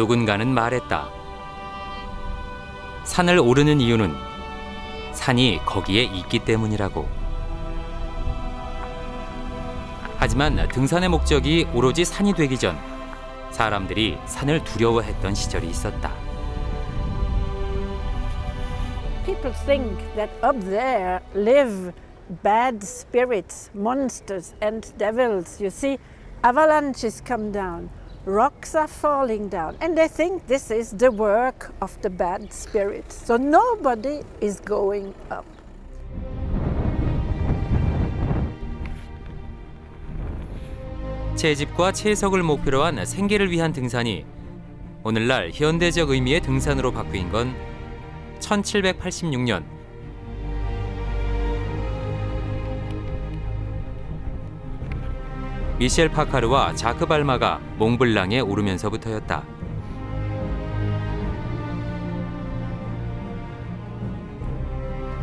누군가는 말했다. 산을 오르는 이유는 산이 거기에 있기 때문이라고. 하지만 등산의 목적이 오로지 산이 되기 전 사람들이 산을 두려워했던 시절이 있었다. People think that up there live bad spirits, monsters, and devils. You see, avalanches come down, rocks are falling down, and they think this is the work of the bad spirits. So nobody is going up. 채집과 채석을 목표로 한 생계를 위한 등산이 오늘날 현대적 의미의 등산으로 바뀐 건 1786년 미셸 파카르와 자크 발마가 몽블랑에 오르면서부터였다.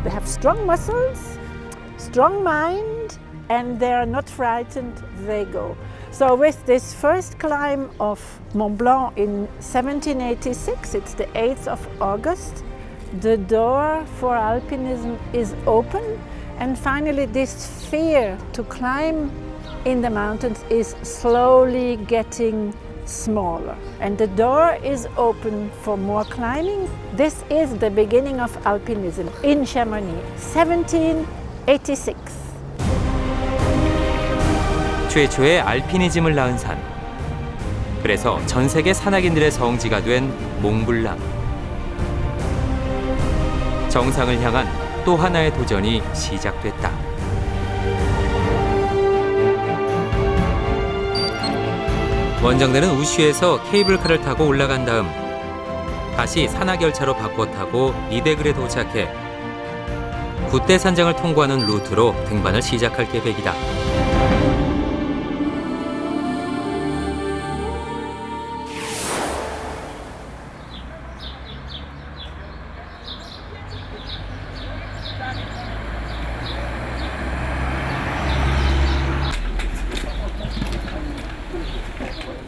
They have strong muscles, strong mind, and they are not frightened, they go. So, with this first climb of Mont Blanc in 1786, it's the 8th of August, the door for alpinism is open, and finally, this fear to climb in the mountains is slowly getting smaller and the door is open for more climbing. This is the beginning of alpinism in Chamonix, 1786. 최초의 알피니즘을 낳은 산. 그래서 전 세계 산악인들의 성지가 된 몽블랑. 정상을 향한 또 하나의 도전이 시작됐다. 원정대는 우슈에서 케이블카를 타고 올라간 다음 다시 산악열차로 바꿔 타고 니데글에 도착해 구대 산장을 통과하는 루트로 등반을 시작할 계획이다.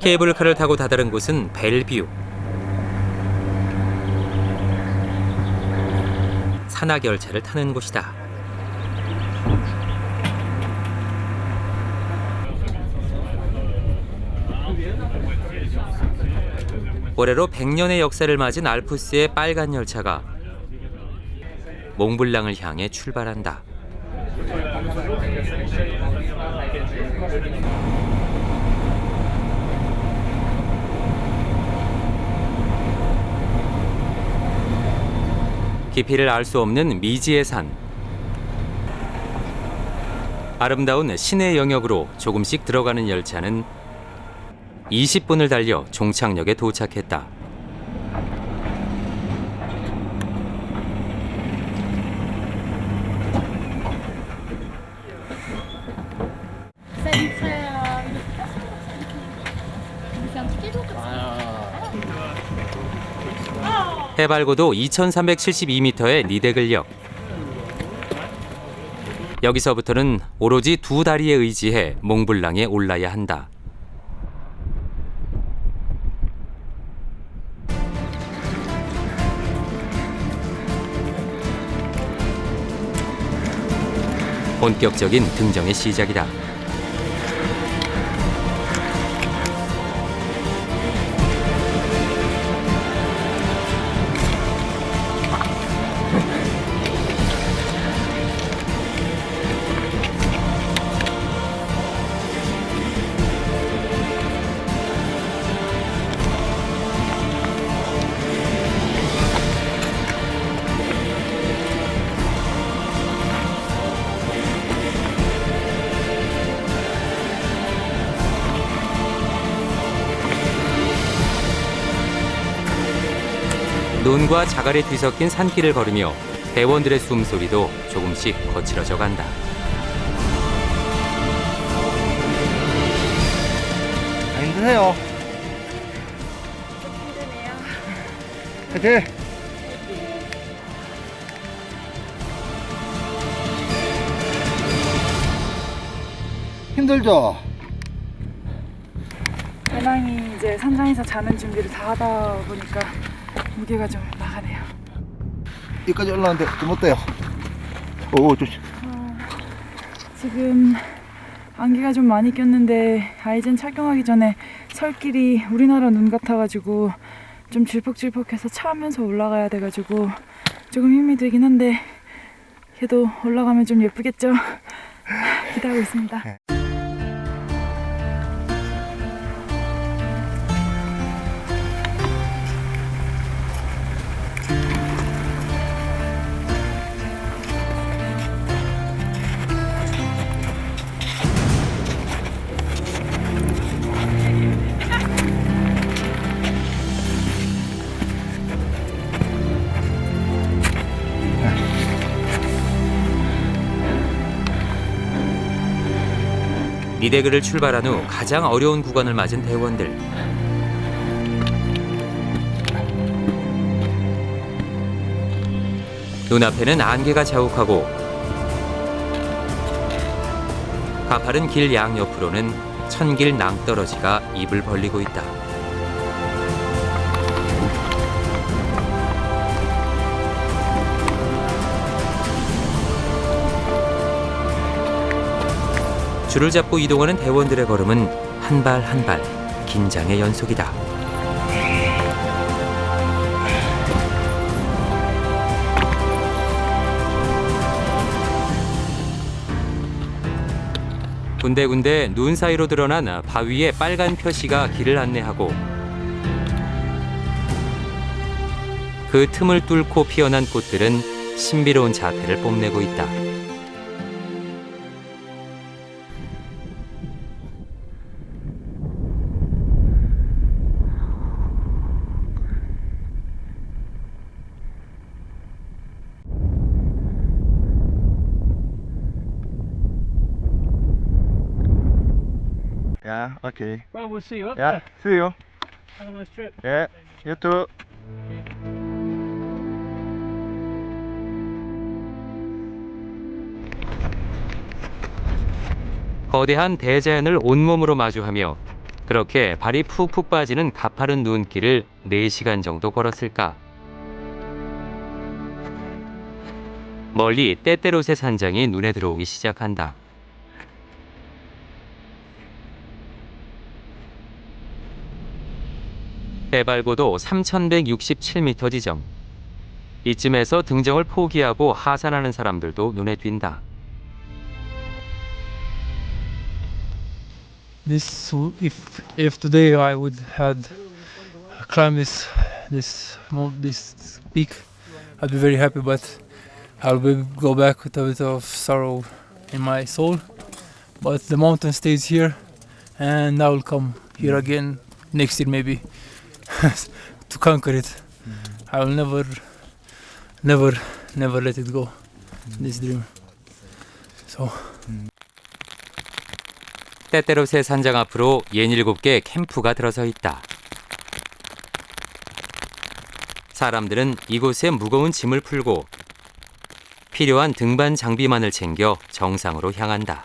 케이블카를 타고 다다른 곳은 벨뷰. 산악 열차를 타는 곳이다. 올해로 100년의 역사를 맞은 알프스의 빨간 열차가 몽블랑을 향해 출발한다. 깊이를 알 수 없는 미지의 산. 아름다운 시내 영역으로 조금씩 들어가는 열차는 20분을 달려 종착역에 도착했다. 해발 고도 2372m의 니데글역. 여기서부터는 오로지 두 다리에 의지해 몽블랑에 올라야 한다. 본격적인 등정의 시작이다. 논과 자갈에 뒤섞인 산길을 걸으며 대원들의 숨소리도 조금씩 거칠어져 간다. 안 힘드세요. 힘드네요. 파이팅! 힘들죠? 배낭이 이제 산장에서 자는 준비를 다 하다 보니까 무게가 좀 나가네요. 여기까지 올라왔는데 좀 어때요? 오 조심. 어, 지금 안개가 좀 많이 꼈는데 아이젠 착용하기 전에 설길이 우리나라 눈 같아가지고 좀 질퍽질퍽해서 차하면서 올라가야 돼가지고 조금 힘이 들긴 한데 그래도 올라가면 좀 예쁘겠죠? 기대하고 있습니다. 네. 미대그를 출발한 후 가장 어려운 구간을 맞은 대원들. 눈앞에는 안개가 자욱하고 가파른 길 양옆으로는 천길 낭떠러지가 입을 벌리고 있다. 줄을 잡고 이동하는 대원들의 걸음은 한 발 한 발 긴장의 연속이다. 군데군데 눈 사이로 드러난 바위에 빨간 표시가 길을 안내하고 그 틈을 뚫고 피어난 꽃들은 신비로운 자태를 뽐내고 있다. Okay. Well, we'll see you up yeah. there. See you. Have a nice trip. Yeah. You too. 거대한 대자연을 온몸으로 마주하며 그렇게 발이 푹푹 빠지는 가파른 눈길을 4시간 정도 걸었을까. 멀리 때때롯의 산장이 눈에 들어오기 시작한다. 해발고도 3167m 지점. 이쯤에서 등정을 포기하고 하산하는 사람들도 눈에 띈다. This if if today I would had climbed this this this peak, I'd be very happy. But I'll be, go back with a bit of sorrow in my soul. But the mountain stays here, and I will come here again next year maybe. to conquer it. Mm. I will never, never, never let it go. Mm. This dream. So. Mm. 때때로 새 산장 앞으로 67개 캠프가 들어서 있다. 사람들은 이곳에 무거운 짐을 풀고 필요한 등반 장비만을 챙겨 정상으로 향한다.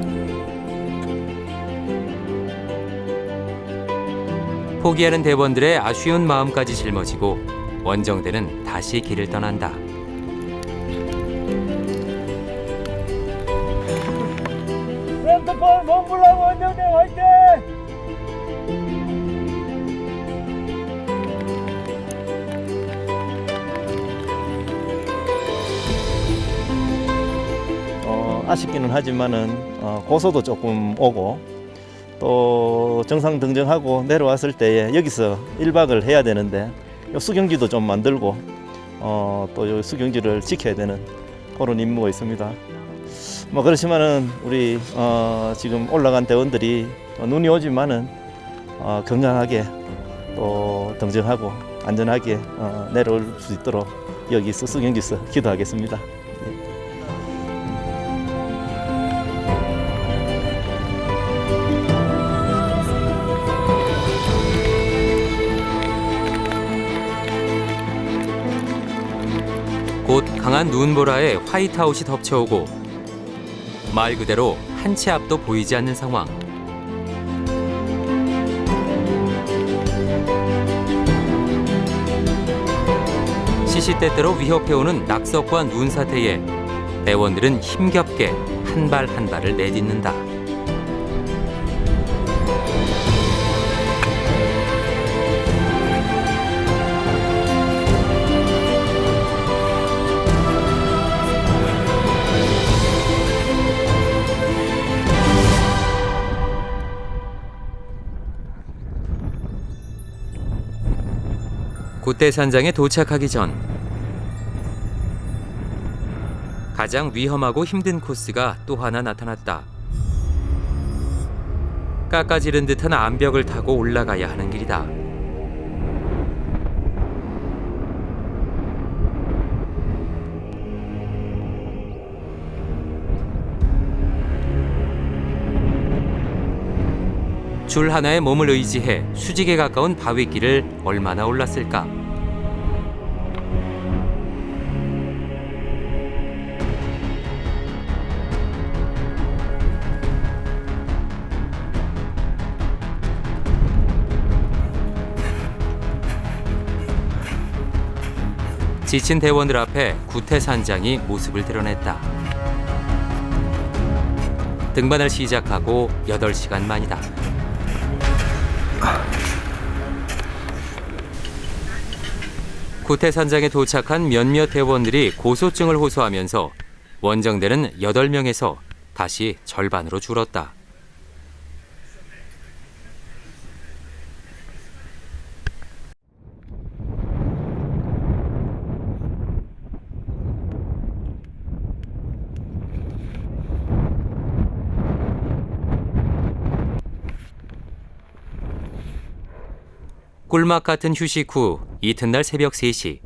포기하는 대원들의 아쉬운 마음까지 짊어지고 원정대는 다시 길을 떠난다. 랜드폰 몽블랑 원정대 화이팅! 어, 아쉽기는 하지만은 어, 고소도 조금 오고 또 정상 등정하고 내려왔을 때에 여기서 1박을 해야 되는데 요 수경지도 좀 만들고 어, 또요 수경지를 지켜야 되는 그런 임무가 있습니다. 뭐 그렇지만은 우리 어, 지금 올라간 대원들이 어, 눈이 오지만은 어, 건강하게 또 등정하고 안전하게 어, 내려올 수 있도록 여기 수경지서 기도하겠습니다. 곧 강한 눈보라에 화이트아웃이 덮쳐오고 말 그대로 한 치 앞도 보이지 않는 상황. 시시때때로 위협해오는 낙석과 눈 사태에 대원들은 힘겹게 한 발한 발을 내딛는다. 구대산장에 도착하기 전 가장 위험하고 힘든 코스가 또 하나 나타났다. 깎아지른 듯한 암벽을 타고 올라가야 하는 길이다. 줄 하나에 몸을 의지해 수직에 가까운 바위길을 얼마나 올랐을까? 지친 대원들 앞에 구태산장이 모습을 드러냈다. 등반을 시작하고 8시간 만이다. 구태산장에 도착한 몇몇 대원들이 고소증을 호소하면서 원정대는 8명에서 다시 절반으로 줄었다. 꿀맛 같은 휴식 후 이튿날 새벽 3시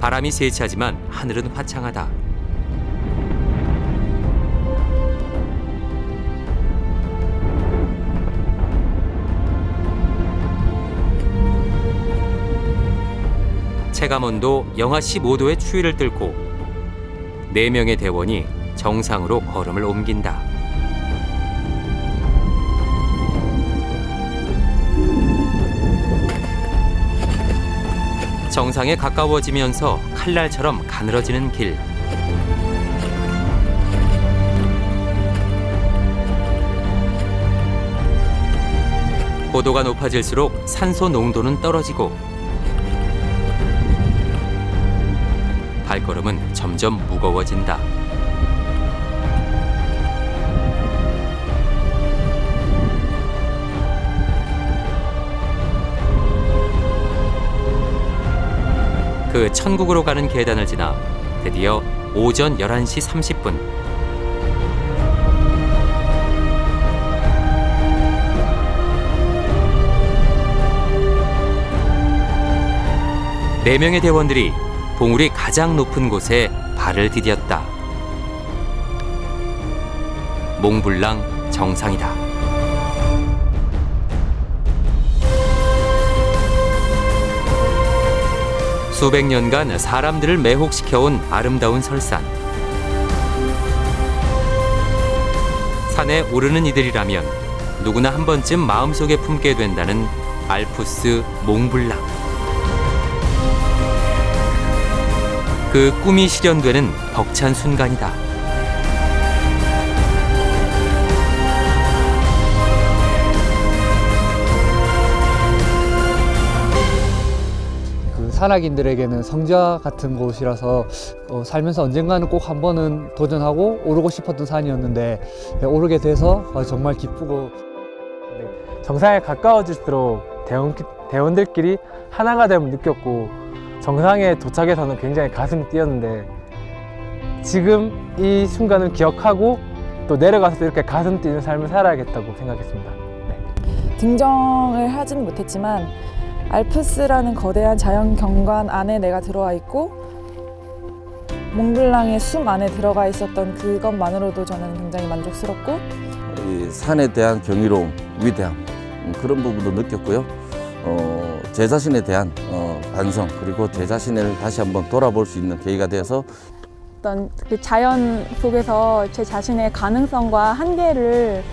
바람이 세차지만 하늘은 화창하다. 체감온도 영하 15도의 추위를 뚫고 4명의 대원이 정상으로 걸음을 옮긴다. 정상에 가까워지면서 칼날처럼 가늘어지는 길. 고도가 높아질수록 산소 농도는 떨어지고 발걸음은 점점 무거워진다. 그 천국으로 가는 계단을 지나 드디어 오전 11시 30분 네 명의 대원들이 봉우리 가장 높은 곳에 발을 디뎠다. 몽블랑 정상이다. 수백 년간 사람들을 매혹시켜온 아름다운 설산. 산에 오르는 이들이라면 누구나 한 번쯤 마음속에 품게 된다는 알프스 몽블랑. 그 꿈이 실현되는 벅찬 순간이다. 산악인들에게는 성지와 같은 곳이라서 어, 살면서 언젠가는 꼭 한 번은 도전하고 오르고 싶었던 산이었는데 네, 오르게 돼서 어, 정말 기쁘고 정상에 가까워질수록 대원, 대원들끼리 하나가 됨을 느꼈고 정상에 도착해서는 굉장히 가슴이 뛰었는데 지금 이 순간을 기억하고 또 내려가서 이렇게 가슴 뛰는 삶을 살아야겠다고 생각했습니다. 등정을 하지는 못했지만 알프스라는 거대한 자연 경관 안에 내가 들어와 있고 몽블랑의 숨 안에 들어가 있었던 그것만으로도 저는 굉장히 만족스럽고 이 산에 대한 경이로움, 위대함 음, 그런 부분도 느꼈고요. 어, 제 자신에 대한 어, 반성 그리고 제 자신을 다시 한번 돌아볼 수 있는 계기가 되어서 어떤 그 자연 속에서 제 자신의 가능성과 한계를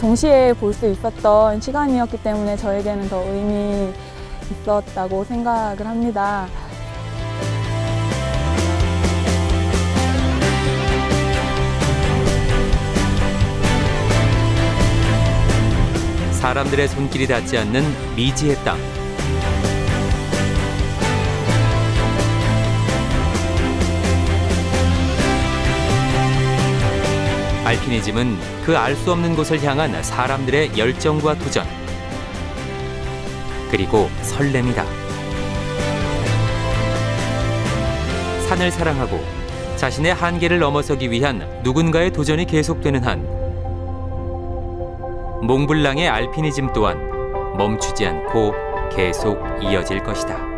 동시에 볼 수 있었던 시간이었기 때문에 저에게는 더 의미 있었다고 생각을 합니다. 사람들의 손길이 닿지 않는 미지의 땅. 알피니즘은 그 알 수 없는 곳을 향한 사람들의 열정과 도전. 그리고 설렘이다. 산을 사랑하고 자신의 한계를 넘어서기 위한 누군가의 도전이 계속되는 한 몽블랑의 알피니즘 또한 멈추지 않고 계속 이어질 것이다.